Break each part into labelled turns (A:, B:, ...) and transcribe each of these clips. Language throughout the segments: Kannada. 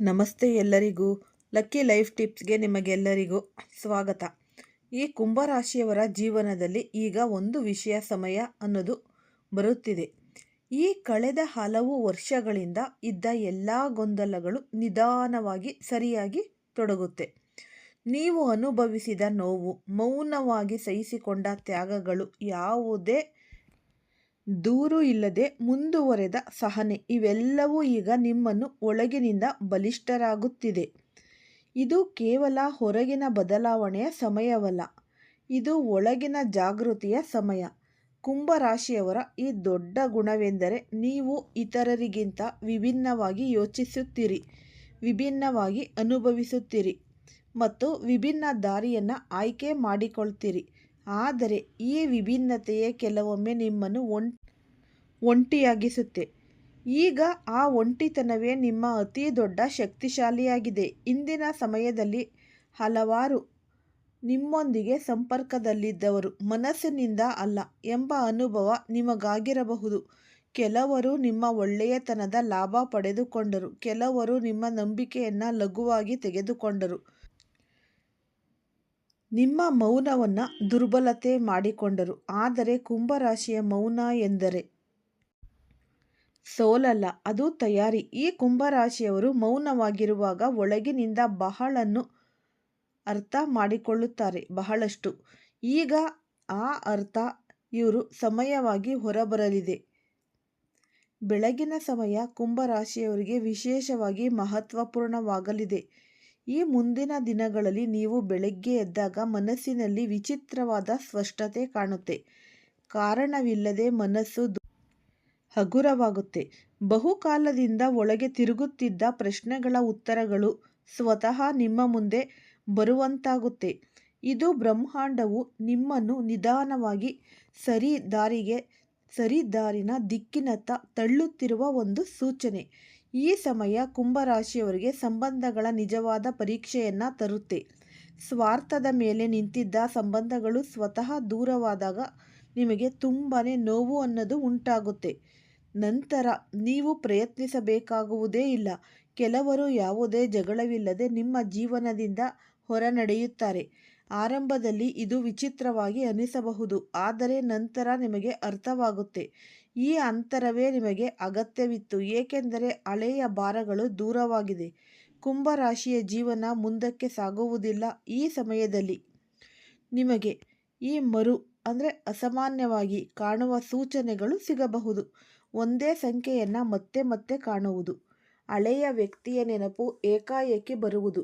A: ನಮಸ್ತೆ ಎಲ್ಲರಿಗೂ. ಲಕ್ಕಿ ಲೈಫ್ ಟಿಪ್ಸ್ಗೆ ನಿಮಗೆಲ್ಲರಿಗೂ ಸ್ವಾಗತ. ಈ ಕುಂಭರಾಶಿಯವರ ಜೀವನದಲ್ಲಿ ಈಗ ಒಂದು ವಿಷಯ ಸಮಯ ಅನ್ನೋದು ಬರುತ್ತಿದೆ. ಈ ಕಳೆದ ಹಲವು ವರ್ಷಗಳಿಂದ ಇದ್ದ ಎಲ್ಲ ಗೊಂದಲಗಳು ನಿಧಾನವಾಗಿ ಸರಿಯಾಗಿ ತೊಡಗುತ್ತೆ. ನೀವು ಅನುಭವಿಸಿದ ನೋವು, ಮೌನವಾಗಿ ಸಹಿಸಿಕೊಂಡ ತ್ಯಾಗಗಳು ಯಾವುದೇ ದೂರು ಇಲ್ಲದೆ ಮುಂದುವರೆದ ಸಹನೆ ಇವೆಲ್ಲವೂ ಈಗ ನಿಮ್ಮನ್ನು ಒಳಗಿನಿಂದ ಬಲಿಷ್ಠರಾಗುತ್ತಿದೆ. ಇದು ಕೇವಲ ಹೊರಗಿನ ಬದಲಾವಣೆಯ ಸಮಯವಲ್ಲ, ಇದು ಒಳಗಿನ ಜಾಗೃತಿಯ ಸಮಯ. ಕುಂಭರಾಶಿಯವರ ಈ ದೊಡ್ಡ ಗುಣವೆಂದರೆ ನೀವು ಇತರರಿಗಿಂತ ವಿಭಿನ್ನವಾಗಿ ಯೋಚಿಸುತ್ತೀರಿ, ವಿಭಿನ್ನವಾಗಿ ಅನುಭವಿಸುತ್ತೀರಿ ಮತ್ತು ವಿಭಿನ್ನ ದಾರಿಯನ್ನು ಆಯ್ಕೆ ಮಾಡಿಕೊಳ್ತೀರಿ. ಆದರೆ ಈ ವಿಭಿನ್ನತೆಯೇ ಕೆಲವೊಮ್ಮೆ ನಿಮ್ಮನ್ನು ಒಂ ಒಂಟಿಯಾಗಿಸುತ್ತೆ. ಈಗ ಆ ಒಂಟಿತನವೇ ನಿಮ್ಮ ಅತಿ ದೊಡ್ಡ ಶಕ್ತಿಶಾಲಿಯಾಗಿದೆ. ಇಂದಿನ ಸಮಯದಲ್ಲಿ ಹಲವಾರು ನಿಮ್ಮೊಂದಿಗೆ ಸಂಪರ್ಕದಲ್ಲಿದ್ದವರು ಮನಸ್ಸಿನಿಂದ ಅಲ್ಲ ಎಂಬ ಅನುಭವ ನಿಮಗಾಗಿರಬಹುದು. ಕೆಲವರು ನಿಮ್ಮ ಒಳ್ಳೆಯತನದ ಲಾಭ ಪಡೆದುಕೊಂಡರು, ಕೆಲವರು ನಿಮ್ಮ ನಂಬಿಕೆಯನ್ನು ಲಘುವಾಗಿ ತೆಗೆದುಕೊಂಡರು. ನಿಮ್ಮ ಮೌನವನ್ನು ದುರ್ಬಲತೆ ಮಾಡಿಕೊಂಡರು. ಆದರೆ ಕುಂಭರಾಶಿಯ ಮೌನ ಎಂದರೆ? ಸೋಲಲ್ಲ, ಅದು ತಯಾರಿ. ಈ ಕುಂಭರಾಶಿಯವರು ಮೌನವಾಗಿರುವಾಗ ಒಳಗಿನಿಂದ ಬಹಳನ್ನು ಅರ್ಥ ಮಾಡಿಕೊಳ್ಳುತ್ತಾರೆ. ಬಹಳಷ್ಟು. ಈಗ ಆ ಅರ್ಥ ಇವರು ಸಮಯವಾಗಿ ಹೊರಬರಲಿದೆ. ಬೆಳಗಿನ ಸಮಯ ಕುಂಭರಾಶಿಯವರಿಗೆ ವಿಶೇಷವಾಗಿ ಮಹತ್ವಪೂರ್ಣವಾಗಲಿದೆ. ಈ ಮುಂದಿನ ದಿನಗಳಲ್ಲಿ ನೀವು ಬೆಳಗ್ಗೆ ಎದ್ದಾಗ ಮನಸ್ಸಿನಲ್ಲಿ ವಿಚಿತ್ರವಾದ ಸ್ಪಷ್ಟತೆ ಕಾಣುತ್ತೆ. ಕಾರಣವಿಲ್ಲದೆ ಮನಸ್ಸು ಹಗುರವಾಗುತ್ತೆ. ಬಹುಕಾಲದಿಂದ ಒಳಗೆ ತಿರುಗುತ್ತಿದ್ದ ಪ್ರಶ್ನೆಗಳ ಉತ್ತರಗಳು ಸ್ವತಃ ನಿಮ್ಮ ಮುಂದೆ ಬರುವಂತಾಗುತ್ತೆ. ಇದು ಬ್ರಹ್ಮಾಂಡವು ನಿಮ್ಮನ್ನು ನಿಧಾನವಾಗಿ ಸರಿ ದಾರಿಗೆ, ಸರಿ ದಾರಿನ ದಿಕ್ಕಿನತ್ತ ತಳ್ಳುತ್ತಿರುವ ಒಂದು ಸೂಚನೆ. ಈ ಸಮಯ ಕುಂಭರಾಶಿಯವರಿಗೆ ಸಂಬಂಧಗಳ ನಿಜವಾದ ಪರೀಕ್ಷೆಯನ್ನು ತರುತ್ತೆ. ಸ್ವಾರ್ಥದ ಮೇಲೆ ನಿಂತಿದ್ದ ಸಂಬಂಧಗಳು ಸ್ವತಃ ದೂರವಾದಾಗ ನಿಮಗೆ ತುಂಬಾ ನೋವು ಅನ್ನೋದು ಉಂಟಾಗುತ್ತೆ. ನಂತರ ನೀವು ಪ್ರಯತ್ನಿಸಬೇಕಾಗುವುದೇ ಇಲ್ಲ. ಕೆಲವರು ಯಾವುದೇ ಜಗಳವಿಲ್ಲದೆ ನಿಮ್ಮ ಜೀವನದಿಂದ ಹೊರ ನಡೆಯುತ್ತಾರೆ ಆರಂಭದಲ್ಲಿ ಇದು ವಿಚಿತ್ರವಾಗಿ ಅನಿಸಬಹುದು, ಆದರೆ ನಂತರ ನಿಮಗೆ ಅರ್ಥವಾಗುತ್ತೆ. ಈ ಅಂತರವೇ ನಿಮಗೆ ಅಗತ್ಯವಿತ್ತು. ಏಕೆಂದರೆ ಹಳೆಯ ಭಾರಗಳು ದೂರವಾಗಿದೆ. ಕುಂಭರಾಶಿಯ ಜೀವನ ಮುಂದಕ್ಕೆ ಸಾಗುವುದಿಲ್ಲ. ಈ ಸಮಯದಲ್ಲಿ ನಿಮಗೆ ಈ ಮರು, ಅಂದರೆ ಅಸಾಮಾನ್ಯವಾಗಿ ಕಾಣುವ ಸೂಚನೆಗಳು ಸಿಗಬಹುದು. ಒಂದೇ ಸಂಖ್ಯೆಯನ್ನು ಮತ್ತೆ ಮತ್ತೆ ಕಾಣುವುದು. ಹಳೆಯ ವ್ಯಕ್ತಿಯ ನೆನಪು ಏಕಾಏಕಿ ಬರುವುದು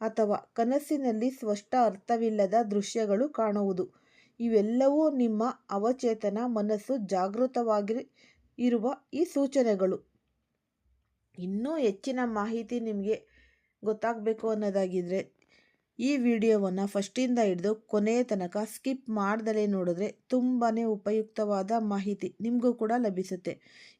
A: ಅಥವಾ ಕನಸಿನಲ್ಲಿ ಸ್ಪಷ್ಟ ಅರ್ಥವಿಲ್ಲದ ದೃಶ್ಯಗಳು ಕಾಣುವುದು. ಇವೆಲ್ಲವೂ ನಿಮ್ಮ ಅವಚೇತನ ಮನಸ್ಸು ಜಾಗೃತವಾಗಿ ಇರುವ ಈ ಸೂಚನೆಗಳು. ಇನ್ನೂ ಹೆಚ್ಚಿನ ಮಾಹಿತಿ ನಿಮಗೆ ಗೊತ್ತಾಗಬೇಕು ಅನ್ನೋದಾಗಿದ್ದರೆ ಈ ವಿಡಿಯೋವನ್ನು ಫಸ್ಟಿಂದ ಹಿಡಿದು ಕೊನೆಯ ತನಕ ಸ್ಕಿಪ್ ಮಾಡ್ದಲೇ ನೋಡಿದ್ರೆ ತುಂಬಾ ಉಪಯುಕ್ತವಾದ ಮಾಹಿತಿ ನಿಮಗೂ ಕೂಡ ಲಭಿಸುತ್ತೆ.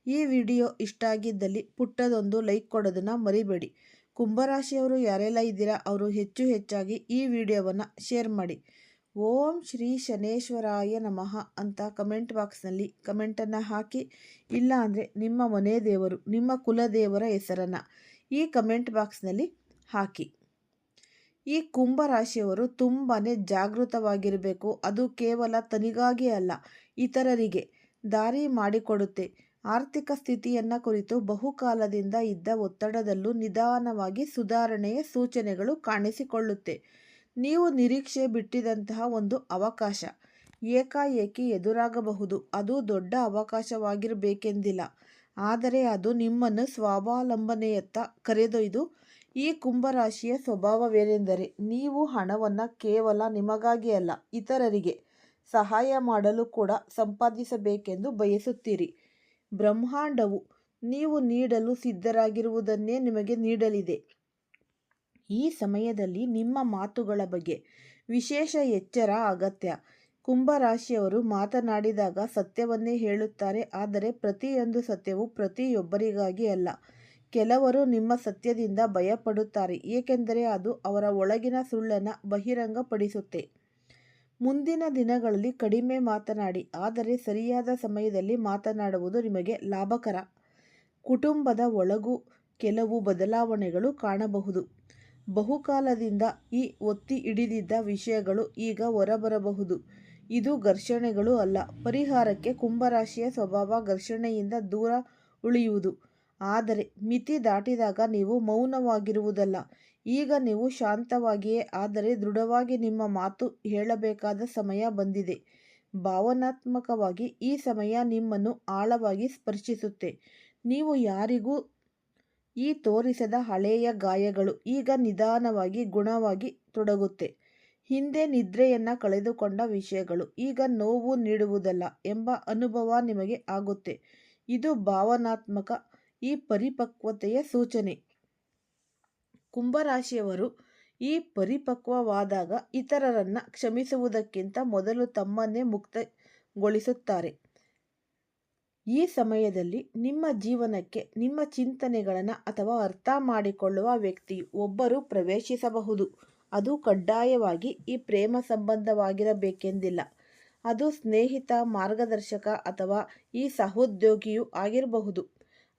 A: ಈ ವಿಡಿಯೋ ಇಷ್ಟ ಆಗಿದ್ದಲ್ಲಿ ಪುಟ್ಟದೊಂದು ಲೈಕ್ ಕೊಡೋದನ್ನು ಮರಿಬೇಡಿ. ಕುಂಭರಾಶಿಯವರು ಯಾರೆಲ್ಲ ಇದ್ದೀರಾ, ಅವರು ಹೆಚ್ಚು ಹೆಚ್ಚಾಗಿ ಈ ವಿಡಿಯೋವನ್ನು ಶೇರ್ ಮಾಡಿ. ಓಂ ಶ್ರೀ ಶನೇಶ್ವರಾಯ ನಮಃ ಅಂತ ಕಮೆಂಟ್ ಬಾಕ್ಸ್ನಲ್ಲಿ ಕಮೆಂಟನ್ನು ಹಾಕಿ. ಇಲ್ಲ ಅಂದರೆ ನಿಮ್ಮ ಮನೆ ದೇವರು, ನಿಮ್ಮ ಕುಲದೇವರ ಹೆಸರನ್ನು ಈ ಕಮೆಂಟ್ ಬಾಕ್ಸ್ನಲ್ಲಿ ಹಾಕಿ. ಈ ಕುಂಭರಾಶಿಯವರು ತುಂಬಾ ಜಾಗೃತವಾಗಿರಬೇಕು. ಅದು ಕೇವಲ ತನಿಗಾಗಿ ಅಲ್ಲ, ಇತರರಿಗೆ ದಾರಿ ಮಾಡಿಕೊಡುತ್ತೆ. ಆರ್ಥಿಕ ಸ್ಥಿತಿಯನ್ನು ಕುರಿತು ಬಹುಕಾಲದಿಂದ ಇದ್ದ ಒತ್ತಡದಲ್ಲೂ ನಿಧಾನವಾಗಿ ಸುಧಾರಣೆಯ ಸೂಚನೆಗಳು ಕಾಣಿಸಿಕೊಳ್ಳುತ್ತೆ. ನೀವು ನಿರೀಕ್ಷೆ ಬಿಟ್ಟಿದಂತಹ ಒಂದು ಅವಕಾಶ. ಏಕಾಏಕಿ ಎದುರಾಗಬಹುದು. ಅದು ದೊಡ್ಡ ಅವಕಾಶವಾಗಿರಬೇಕೆಂದಿಲ್ಲ. ಆದರೆ ಅದು ನಿಮ್ಮನ್ನು ಸ್ವಾವಲಂಬನೆಯತ್ತ ಕರೆದೊಯ್ದು, ಈ ಕುಂಭರಾಶಿಯ ಸ್ವಭಾವವೇನೆಂದರೆ ನೀವು ಹಣವನ್ನು ಕೇವಲ ನಿಮಗಾಗಿ ಅಲ್ಲ, ಇತರರಿಗೆ ಸಹಾಯ ಮಾಡಲು ಕೂಡ ಸಂಪಾದಿಸಬೇಕೆಂದು ಬಯಸುತ್ತೀರಿ. ಬ್ರಹ್ಮಾಂಡವು ನೀವು ನೀಡಲು ಸಿದ್ಧರಾಗಿರುವುದನ್ನೇ ನಿಮಗೆ ನೀಡಲಿದೆ. ಈ ಸಮಯದಲ್ಲಿ ನಿಮ್ಮ ಮಾತುಗಳ ಬಗ್ಗೆ ವಿಶೇಷ ಎಚ್ಚರ, ಅಗತ್ಯ. ಕುಂಭರಾಶಿಯವರು ಮಾತನಾಡಿದಾಗ ಸತ್ಯವನ್ನೇ ಹೇಳುತ್ತಾರೆ, ಆದರೆ ಪ್ರತಿಯೊಂದು ಸತ್ಯವು ಪ್ರತಿಯೊಬ್ಬರಿಗಾಗಿ ಅಲ್ಲ. ಕೆಲವರು ನಿಮ್ಮ ಸತ್ಯದಿಂದ ಭಯಪಡುತ್ತಾರೆ, ಏಕೆಂದರೆ ಅದು ಅವರ ಒಳಗಿನ ಸುಳ್ಳನ್ನು ಬಹಿರಂಗಪಡಿಸುತ್ತೆ. ಮುಂದಿನ ದಿನಗಳಲ್ಲಿ ಕಡಿಮೆ ಮಾತನಾಡಿ, ಆದರೆ ಸರಿಯಾದ ಸಮಯದಲ್ಲಿ ಮಾತನಾಡುವುದು ನಿಮಗೆ ಲಾಭಕರ. ಕುಟುಂಬದ ಒಳಗೂ ಕೆಲವು ಬದಲಾವಣೆಗಳು ಕಾಣಬಹುದು. ಬಹುಕಾಲದಿಂದ ಈ ಒತ್ತಿ ಹಿಡಿದಿದ್ದ ವಿಷಯಗಳು ಈಗ ಹೊರಬರಬಹುದು. ಇದು ಘರ್ಷಣೆಗಳು ಅಲ್ಲ. ಪರಿಹಾರಕ್ಕೆ ಕುಂಭರಾಶಿಯ ಸ್ವಭಾವ ಘರ್ಷಣೆಯಿಂದ ದೂರ ಉಳಿಯುವುದು. ಆದರೆ ಮಿತಿ ದಾಟಿದಾಗ ನೀವು ಮೌನವಾಗಿರುವುದಲ್ಲ. ಈಗ ನೀವು ಶಾಂತವಾಗಿಯೇ ಆದರೆ ದೃಢವಾಗಿ ನಿಮ್ಮ ಮಾತು ಹೇಳಬೇಕಾದ ಸಮಯ ಬಂದಿದೆ. ಭಾವನಾತ್ಮಕವಾಗಿ ಈ ಸಮಯ ನಿಮ್ಮನ್ನು ಆಳವಾಗಿ ಸ್ಪರ್ಶಿಸುತ್ತೆ. ನೀವು ಯಾರಿಗೂ ಈ ತೋರಿಸದ ಹಳೆಯ ಗಾಯಗಳು ಈಗ ನಿಧಾನವಾಗಿ ಗುಣವಾಗಿ ತೊಡಗುತ್ತೆ. ಹಿಂದೆ ನಿದ್ರೆಯನ್ನ ಕಳೆದುಕೊಂಡ ವಿಷಯಗಳು ಈಗ ನೋವು ನೀಡುವುದಲ್ಲ ಎಂಬ ಅನುಭವ ನಿಮಗೆ ಆಗುತ್ತೆ. ಇದು ಭಾವನಾತ್ಮಕ, ಈ ಪರಿಪಕ್ವತೆಯ ಸೂಚನೆ. ಕುಂಭರಾಶಿಯವರು ಈ ಪರಿಪಕ್ವವಾದಾಗ ಇತರರನ್ನ ಕ್ಷಮಿಸುವುದಕ್ಕಿಂತ ಮೊದಲು ತಮ್ಮನ್ನೇ ಮುಕ್ತಗೊಳಿಸುತ್ತಾರೆ. ಈ ಸಮಯದಲ್ಲಿ ನಿಮ್ಮ ಜೀವನಕ್ಕೆ ನಿಮ್ಮ ಚಿಂತನೆಗಳನ್ನು ಅಥವಾ ಅರ್ಥ ಮಾಡಿಕೊಳ್ಳುವ ವ್ಯಕ್ತಿ ಒಬ್ಬರು ಪ್ರವೇಶಿಸಬಹುದು. ಅದು ಕಡ್ಡಾಯವಾಗಿ ಈ ಪ್ರೇಮ ಸಂಬಂಧವಾಗಿರಬೇಕೆಂದಿಲ್ಲ. ಅದು ಸ್ನೇಹಿತ, ಮಾರ್ಗದರ್ಶಕ ಅಥವಾ ಈ ಸಹೋದ್ಯೋಗಿಯೂ ಆಗಿರಬಹುದು.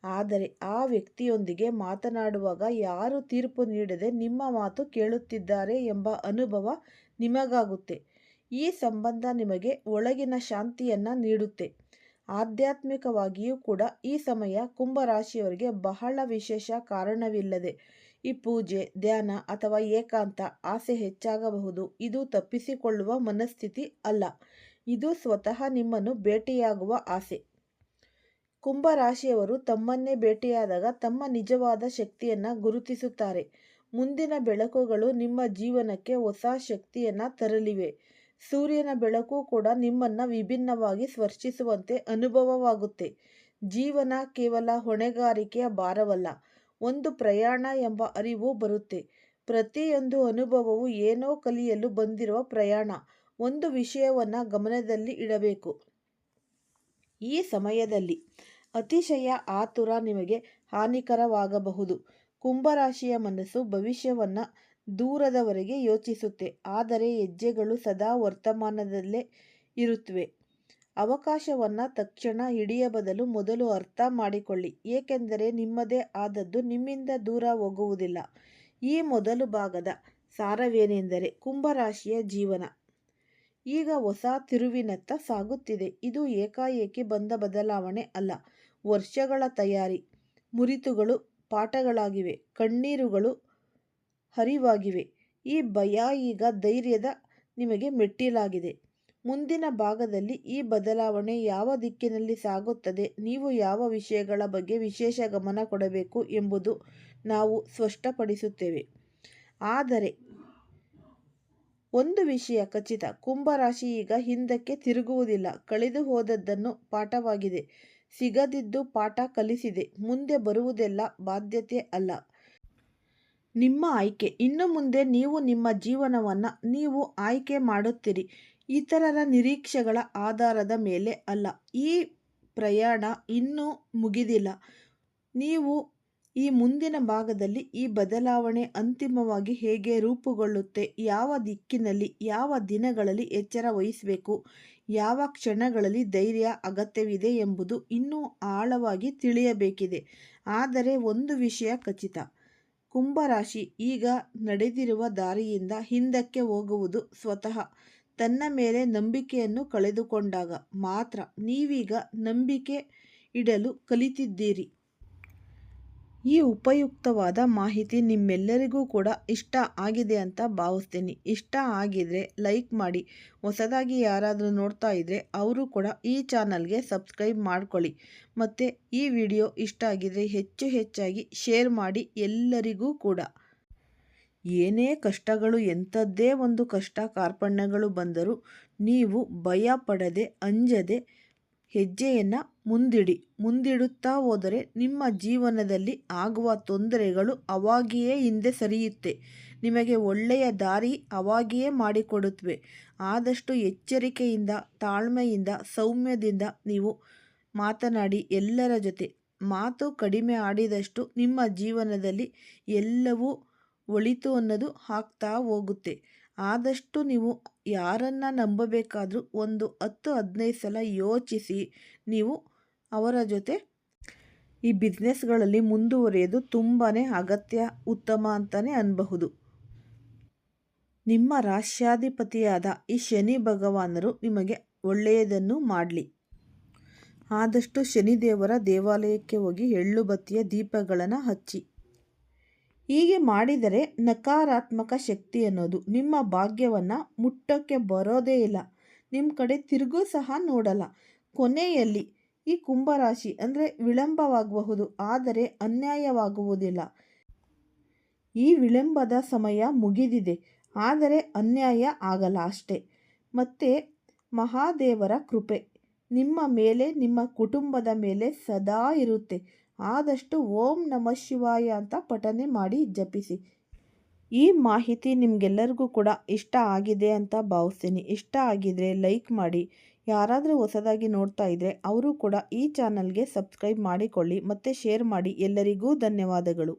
A: ಆದರೆ ಆ ವ್ಯಕ್ತಿಯೊಂದಿಗೆ ಮಾತನಾಡುವಾಗ ಯಾರು ತೀರ್ಪು ನೀಡದೆ ನಿಮ್ಮ ಮಾತು ಕೇಳುತ್ತಿದ್ದಾರೆ ಎಂಬ ಅನುಭವ ನಿಮಗಾಗುತ್ತೆ. ಈ ಸಂಬಂಧ ನಿಮಗೆ ಒಳಗಿನ ಶಾಂತಿಯನ್ನು ನೀಡುತ್ತೆ. ಆಧ್ಯಾತ್ಮಿಕವಾಗಿಯೂ ಕೂಡ ಈ ಸಮಯ ಕುಂಭರಾಶಿಯವರಿಗೆ ಬಹಳ ವಿಶೇಷ ಕಾರಣವಿಲ್ಲದೆ ಈ ಪೂಜೆ, ಧ್ಯಾನ ಅಥವಾ ಏಕಾಂತ ಆಸೆ ಹೆಚ್ಚಾಗಬಹುದು. ಇದು ತಪ್ಪಿಸಿಕೊಳ್ಳುವ ಮನಸ್ಥಿತಿ ಅಲ್ಲ. ಇದು ಸ್ವತಃ ನಿಮ್ಮನ್ನು ಭೇಟಿಯಾಗುವ ಆಸೆ. ಕುಂಭರಾಶಿಯವರು ತಮ್ಮನ್ನೇ ಭೇಟಿಯಾದಾಗ ತಮ್ಮ ನಿಜವಾದ ಶಕ್ತಿಯನ್ನ ಗುರುತಿಸುತ್ತಾರೆ. ಮುಂದಿನ ಬೆಳಕುಗಳು ನಿಮ್ಮ ಜೀವನಕ್ಕೆ ಹೊಸ ಶಕ್ತಿಯನ್ನ ತರಲಿವೆ. ಸೂರ್ಯನ ಬೆಳಕು ಕೂಡ ನಿಮ್ಮನ್ನ ವಿಭಿನ್ನವಾಗಿ ಸ್ಪರ್ಶಿಸುವಂತೆ ಅನುಭವವಾಗುತ್ತೆ. ಜೀವನ ಕೇವಲ ಹೊಣೆಗಾರಿಕೆಯ ಭಾರವಲ್ಲ. ಒಂದು ಪ್ರಯಾಣ ಎಂಬ ಅರಿವು ಬರುತ್ತೆ. ಪ್ರತಿಯೊಂದು ಅನುಭವವು ಏನೋ ಕಲಿಯಲು ಬಂದಿರುವ ಪ್ರಯಾಣ. ಒಂದು ವಿಷಯವನ್ನ ಗಮನದಲ್ಲಿ ಇಡಬೇಕು. ಈ ಸಮಯದಲ್ಲಿ ಅತಿಶಯ ಆತುರ ನಿಮಗೆ ಹಾನಿಕರವಾಗಬಹುದು. ಕುಂಭರಾಶಿಯ ಮನಸ್ಸು ಭವಿಷ್ಯವನ್ನ ದೂರದವರೆಗೆ ಯೋಚಿಸುತ್ತೆ. ಆದರೆ ಹೆಜ್ಜೆಗಳು ಸದಾ ವರ್ತಮಾನದಲ್ಲೇ ಇರುತ್ತವೆ ಅವಕಾಶವನ್ನು ತಕ್ಷಣ ಹಿಡಿಯ ಬದಲು ಮೊದಲು ಅರ್ಥ ಮಾಡಿಕೊಳ್ಳಿ. ಏಕೆಂದರೆ ನಿಮ್ಮದೇ ಆದದ್ದು ನಿಮ್ಮಿಂದ ದೂರ ಹೋಗುವುದಿಲ್ಲ. ಈ ಮೊದಲು ಭಾಗದ ಸಾರವೇನೆಂದರೆ ಕುಂಭರಾಶಿಯ ಜೀವನ ಈಗ ಹೊಸ ತಿರುವಿನತ್ತ ಸಾಗುತ್ತಿದೆ. ಇದು ಏಕಾಏಕಿ ಬಂದ ಬದಲಾವಣೆ ಅಲ್ಲ. ವರ್ಷಗಳ ತಯಾರಿ. ಮುರಿತುಗಳು, ಪಾಠಗಳಾಗಿವೆ. ಕಣ್ಣೀರುಗಳು ಹರಿವಾಗಿವೆ. ಈ ಭಯ ಈಗ ಧೈರ್ಯದ ನಿಮಗೆ ಮೆಟ್ಟಿಲಾಗಿದೆ. ಮುಂದಿನ ಭಾಗದಲ್ಲಿ ಈ ಬದಲಾವಣೆ ಯಾವ ದಿಕ್ಕಿನಲ್ಲಿ ಸಾಗುತ್ತದೆ, ನೀವು ಯಾವ ವಿಷಯಗಳ ಬಗ್ಗೆ ವಿಶೇಷ ಗಮನ ಕೊಡಬೇಕು ಎಂಬುದು ನಾವು ಸ್ಪಷ್ಟಪಡಿಸುತ್ತೇವೆ. ಆದರೆ ಒಂದು ವಿಷಯ ಖಚಿತ. ಕುಂಭರಾಶಿ ಈಗ ಹಿಂದಕ್ಕೆ ತಿರುಗುವುದಿಲ್ಲ. ಕಳೆದುಹೋದದ್ದನ್ನು ಪಾಠವಾಗಿದೆ. ಸಿಗದಿದ್ದು ಪಾಠ ಕಲಿಸಿದೆ. ಮುಂದೆ ಬರುವುದೆಲ್ಲ ಬಾಧ್ಯತೆ ಅಲ್ಲ. ನಿಮ್ಮ ಆಯ್ಕೆ. ಇನ್ನು ಮುಂದೆ ನೀವು ನಿಮ್ಮ ಜೀವನವನ್ನ ನೀವು ಆಯ್ಕೆ ಮಾಡುತ್ತೀರಿ. ಇತರರ ನಿರೀಕ್ಷೆಗಳ ಆಧಾರದ ಮೇಲೆ ಅಲ್ಲ. ಈ ಪ್ರಯಾಣ ಇನ್ನೂ ಮುಗಿದಿಲ್ಲ. ನೀವು ಈ ಮುಂದಿನ ಭಾಗದಲ್ಲಿ ಈ ಬದಲಾವಣೆ ಅಂತಿಮವಾಗಿ ಹೇಗೆ ರೂಪುಗೊಳ್ಳುತ್ತೆ, ಯಾವ ದಿಕ್ಕಿನಲ್ಲಿ, ಯಾವ ದಿನಗಳಲ್ಲಿ ಎಚ್ಚರ ವಹಿಸಬೇಕು ಯಾವ ಕ್ಷಣಗಳಲ್ಲಿ ಧೈರ್ಯ ಅಗತ್ಯವಿದೆ ಎಂಬುದು ಇನ್ನೂ ಆಳವಾಗಿ ತಿಳಿಯಬೇಕಿದೆ. ಆದರೆ ಒಂದು ವಿಷಯ ಖಚಿತ. ಕುಂಭರಾಶಿ ಈಗ ನಡೆದಿರುವ ದಾರಿಯಿಂದ ಹಿಂದಕ್ಕೆ ಹೋಗುವುದು ಸ್ವತಃ ತನ್ನ ಮೇಲೆ ನಂಬಿಕೆಯನ್ನು ಕಳೆದುಕೊಂಡಾಗ ಮಾತ್ರ. ನೀವೀಗ ನಂಬಿಕೆ ಇಡಲು ಕಲಿತಿದ್ದೀರಿ. ಈ ಉಪಯುಕ್ತವಾದ ಮಾಹಿತಿ ನಿಮ್ಮೆಲ್ಲರಿಗೂ ಕೂಡ ಇಷ್ಟ ಆಗಿದೆ ಅಂತ ಭಾವಿಸ್ತೀನಿ. ಇಷ್ಟ ಆಗಿದ್ರೆ ಲೈಕ್ ಮಾಡಿ. ಹೊಸದಾಗಿ ಯಾರಾದರೂ ನೋಡ್ತಾ ಇದ್ರೆ ಅವರು ಕೂಡ ಈ ಚಾನಲ್ಗೆ ಸಬ್ಸ್ಕ್ರೈಬ್ ಮಾಡ್ಕೊಳ್ಳಿ. ಮತ್ತು ಈ ವಿಡಿಯೋ ಇಷ್ಟ ಆಗಿದ್ರೆ ಹೆಚ್ಚು ಹೆಚ್ಚಾಗಿ ಶೇರ್ ಮಾಡಿ ಎಲ್ಲರಿಗೂ ಕೂಡ. ಏನೇ ಕಷ್ಟಗಳು ಎಂಥದ್ದೇ ಒಂದು ಕಷ್ಟ ಕಾರ್ಪಣ್ಯಗಳು ಬಂದರೂ ನೀವು ಭಯ ಪಡದೆ, ಅಂಜದೆ ಹೆಜ್ಜೆಯನ್ನ ಮುಂದಿಡಿ. ಮುಂದಿಡುತ್ತಾ ಹೋದರೆ ನಿಮ್ಮ ಜೀವನದಲ್ಲಿ ಆಗುವ ತೊಂದರೆಗಳು ಅವಾಗಿಯೇ ಹಿಂದೆ ಸರಿಯುತ್ತೆ. ನಿಮಗೆ ಒಳ್ಳೆಯ ದಾರಿ ಅವಾಗಿಯೇ ಮಾಡಿಕೊಡುತ್ತವೆ ಆದಷ್ಟು ಎಚ್ಚರಿಕೆಯಿಂದ, ತಾಳ್ಮೆಯಿಂದ, ಸೌಮ್ಯದಿಂದ ನೀವು ಮಾತನಾಡಿ ಎಲ್ಲರ ಜೊತೆ. ಮಾತು ಕಡಿಮೆ ಆಡಿದಷ್ಟು ನಿಮ್ಮ ಜೀವನದಲ್ಲಿ ಎಲ್ಲವೂ ಒಳಿತು ಅನ್ನೋದು ಹಾಕ್ತಾ ಹೋಗುತ್ತೆ. ಆದಷ್ಟು ನೀವು ಯಾರನ್ನ ನಂಬಬೇಕಾದರೂ ಒಂದು ಹತ್ತು ಹದಿನೈದು ಸಲ ಯೋಚಿಸಿ ನೀವು ಅವರ ಜೊತೆ ಈ ಬಿಸ್ನೆಸ್ಗಳಲ್ಲಿ ಮುಂದುವರಿಯೋದು ತುಂಬಾ ಅಗತ್ಯ, ಉತ್ತಮ ಅಂತಲೇ ಅನ್ನಬಹುದು ನಿಮ್ಮ ರಾಶ್ಯಾಧಿಪತಿಯಾದ ಈ ಶನಿ ಭಗವಾನರು ನಿಮಗೆ ಒಳ್ಳೆಯದನ್ನು ಮಾಡಲಿ. ಆದಷ್ಟು ಶನಿದೇವರ ದೇವಾಲಯಕ್ಕೆ ಹೋಗಿ ಎಳ್ಳು ಬತ್ತಿಯ ದೀಪಗಳನ್ನು ಹಚ್ಚಿ. ಹೀಗೆ ಮಾಡಿದರೆ ನಕಾರಾತ್ಮಕ ಶಕ್ತಿ ಅನ್ನೋದು ನಿಮ್ಮ ಭಾಗ್ಯವನ್ನು ಮುಟ್ಟಕ್ಕೆ ಬರೋದೇ ಇಲ್ಲ. ನಿಮ್ಮ ಕಡೆ ತಿರುಗೂ ಸಹ ನೋಡಲ್ಲ. ಕೊನೆಯಲ್ಲಿ ಈ ಕುಂಭರಾಶಿ ಅಂದರೆ ವಿಳಂಬವಾಗಬಹುದು, ಆದರೆ ಅನ್ಯಾಯವಾಗುವುದಿಲ್ಲ. ಈ ವಿಳಂಬದ ಸಮಯ ಮುಗಿದಿದೆ, ಆದರೆ ಅನ್ಯಾಯ ಆಗಲ್ಲ ಅಷ್ಟೇ ಮತ್ತು ಮಹಾದೇವರ ಕೃಪೆ, ನಿಮ್ಮ ಮೇಲೆ, ನಿಮ್ಮ ಕುಟುಂಬದ ಮೇಲೆ ಸದಾ ಇರುತ್ತೆ. ಆದಷ್ಟು ಓಂ ನಮ ಶಿವಾಯ ಅಂತ ಪಠನೆ ಮಾಡಿ ಜಪಿಸಿ. ಈ ಮಾಹಿತಿ ನಿಮಗೆಲ್ಲರಿಗೂ ಕೂಡ ಇಷ್ಟ ಆಗಿದೆ ಅಂತ ಭಾವಿಸ್ತೀನಿ. ಇಷ್ಟ ಆಗಿದರೆ ಲೈಕ್ ಮಾಡಿ ಯಾರಾದರೂ ಹೊಸದಾಗಿ ನೋಡ್ತಾ ಇದ್ದರೆ ಅವರು ಕೂಡ ಈ ಚಾನಲ್ಗೆ ಸಬ್ಸ್ಕ್ರೈಬ್ ಮಾಡಿಕೊಳ್ಳಿ ಮತ್ತು ಶೇರ್ ಮಾಡಿ ಎಲ್ಲರಿಗೂ ಧನ್ಯವಾದಗಳು.